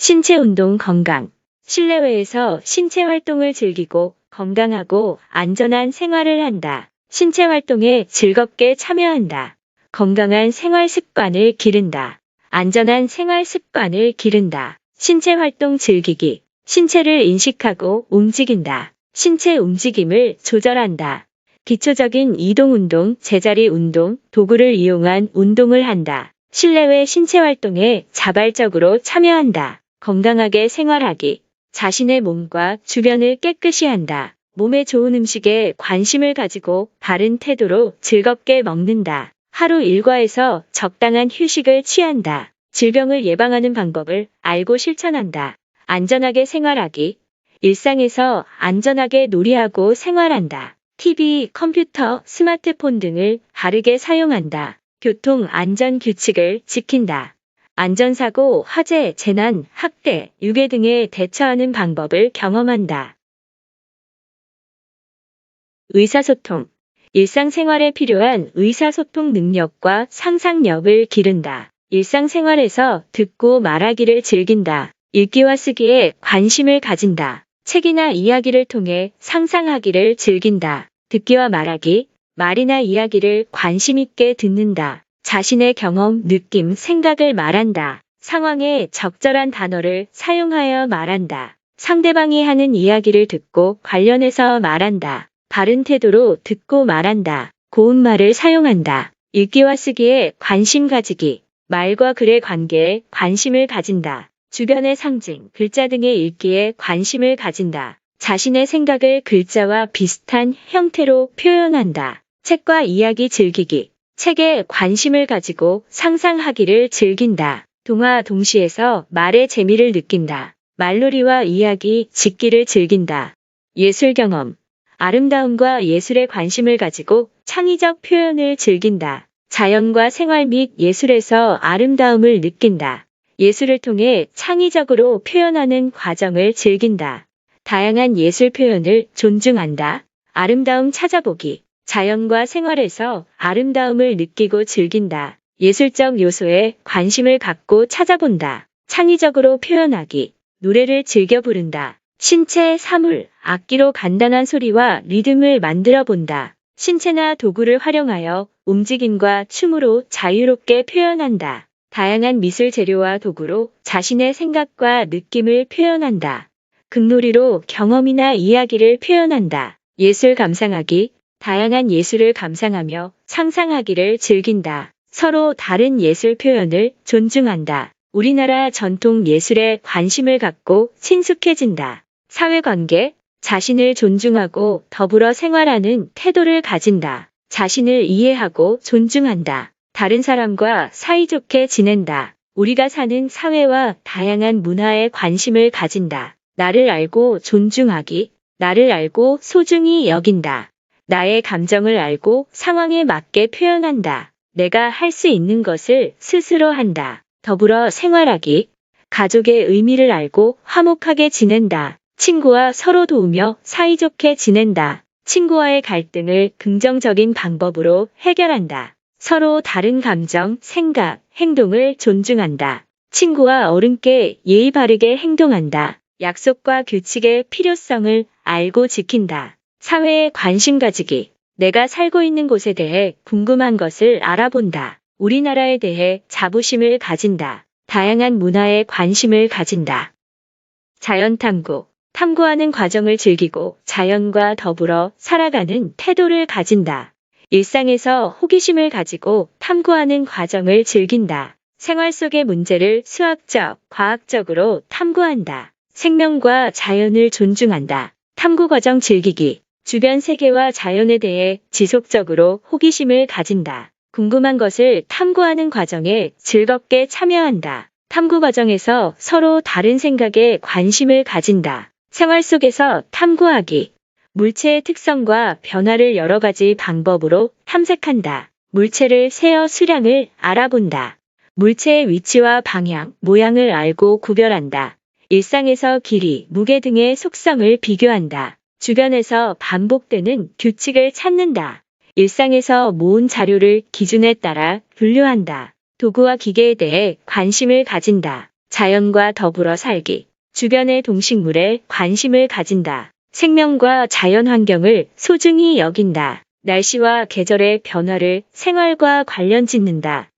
신체 운동 건강. 실내외에서 신체 활동을 즐기고 건강하고 안전한 생활을 한다. 신체 활동에 즐겁게 참여한다. 건강한 생활 습관을 기른다. 안전한 생활 습관을 기른다. 신체 활동 즐기기. 신체를 인식하고 움직인다. 신체 움직임을 조절한다. 기초적인 이동 운동, 제자리 운동, 도구를 이용한 운동을 한다. 실내외 신체 활동에 자발적으로 참여한다. 건강하게 생활하기. 자신의 몸과 주변을 깨끗이 한다. 몸에 좋은 음식에 관심을 가지고 바른 태도로 즐겁게 먹는다. 하루 일과에서 적당한 휴식을 취한다. 질병을 예방하는 방법을 알고 실천한다. 안전하게 생활하기. 일상에서 안전하게 놀이하고 생활한다. TV, 컴퓨터, 스마트폰 등을 바르게 사용한다. 교통 안전 규칙을 지킨다. 안전사고, 화재, 재난, 학대, 유괴 등에 대처하는 방법을 경험한다. 의사소통. 일상생활에 필요한 의사소통 능력과 상상력을 기른다. 일상생활에서 듣고 말하기를 즐긴다. 읽기와 쓰기에 관심을 가진다. 책이나 이야기를 통해 상상하기를 즐긴다. 듣기와 말하기, 말이나 이야기를 관심 있게 듣는다. 자신의 경험, 느낌, 생각을 말한다. 상황에 적절한 단어를 사용하여 말한다. 상대방이 하는 이야기를 듣고 관련해서 말한다. 바른 태도로 듣고 말한다. 고운 말을 사용한다. 읽기와 쓰기에 관심 가지기. 말과 글의 관계에 관심을 가진다. 주변의 상징, 글자 등의 읽기에 관심을 가진다. 자신의 생각을 글자와 비슷한 형태로 표현한다. 책과 이야기 즐기기. 책에 관심을 가지고 상상하기를 즐긴다. 동화 동시에서 말의 재미를 느낀다. 말놀이와 이야기, 짓기를 즐긴다. 예술 경험. 아름다움과 예술에 관심을 가지고 창의적 표현을 즐긴다. 자연과 생활 및 예술에서 아름다움을 느낀다. 예술을 통해 창의적으로 표현하는 과정을 즐긴다. 다양한 예술 표현을 존중한다. 아름다움 찾아보기. 자연과 생활에서 아름다움을 느끼고 즐긴다. 예술적 요소에 관심을 갖고 찾아본다. 창의적으로 표현하기. 노래를 즐겨 부른다. 신체, 사물, 악기로 간단한 소리와 리듬을 만들어 본다. 신체나 도구를 활용하여 움직임과 춤으로 자유롭게 표현한다. 다양한 미술 재료와 도구로 자신의 생각과 느낌을 표현한다. 극놀이로 경험이나 이야기를 표현한다. 예술 감상하기, 다양한 예술을 감상하며 상상하기를 즐긴다. 서로 다른 예술 표현을 존중한다. 우리나라 전통 예술에 관심을 갖고 친숙해진다. 사회관계, 자신을 존중하고 더불어 생활하는 태도를 가진다. 자신을 이해하고 존중한다. 다른 사람과 사이좋게 지낸다. 우리가 사는 사회와 다양한 문화에 관심을 가진다. 나를 알고 존중하기, 나를 알고 소중히 여긴다. 나의 감정을 알고 상황에 맞게 표현한다. 내가 할 수 있는 것을 스스로 한다. 더불어 생활하기, 가족의 의미를 알고 화목하게 지낸다. 친구와 서로 도우며 사이좋게 지낸다. 친구와의 갈등을 긍정적인 방법으로 해결한다. 서로 다른 감정, 생각, 행동을 존중한다. 친구와 어른께 예의 바르게 행동한다. 약속과 규칙의 필요성을 알고 지킨다. 사회에 관심 가지기. 내가 살고 있는 곳에 대해 궁금한 것을 알아본다. 우리나라에 대해 자부심을 가진다. 다양한 문화에 관심을 가진다. 자연 탐구. 탐구하는 과정을 즐기고 자연과 더불어 살아가는 태도를 가진다. 일상에서 호기심을 가지고 탐구하는 과정을 즐긴다. 생활 속의 문제를 수학적, 과학적으로 탐구한다. 생명과 자연을 존중한다. 탐구 과정 즐기기. 주변 세계와 자연에 대해 지속적으로 호기심을 가진다. 궁금한 것을 탐구하는 과정에 즐겁게 참여한다. 탐구 과정에서 서로 다른 생각에 관심을 가진다. 생활 속에서 탐구하기. 물체의 특성과 변화를 여러 가지 방법으로 탐색한다. 물체를 세어 수량을 알아본다. 물체의 위치와 방향, 모양을 알고 구별한다. 일상에서 길이, 무게 등의 속성을 비교한다. 주변에서 반복되는 규칙을 찾는다. 일상에서 모은 자료를 기준에 따라 분류한다. 도구와 기계에 대해 관심을 가진다. 자연과 더불어 살기. 주변의 동식물에 관심을 가진다. 생명과 자연 환경을 소중히 여긴다. 날씨와 계절의 변화를 생활과 관련 짓는다.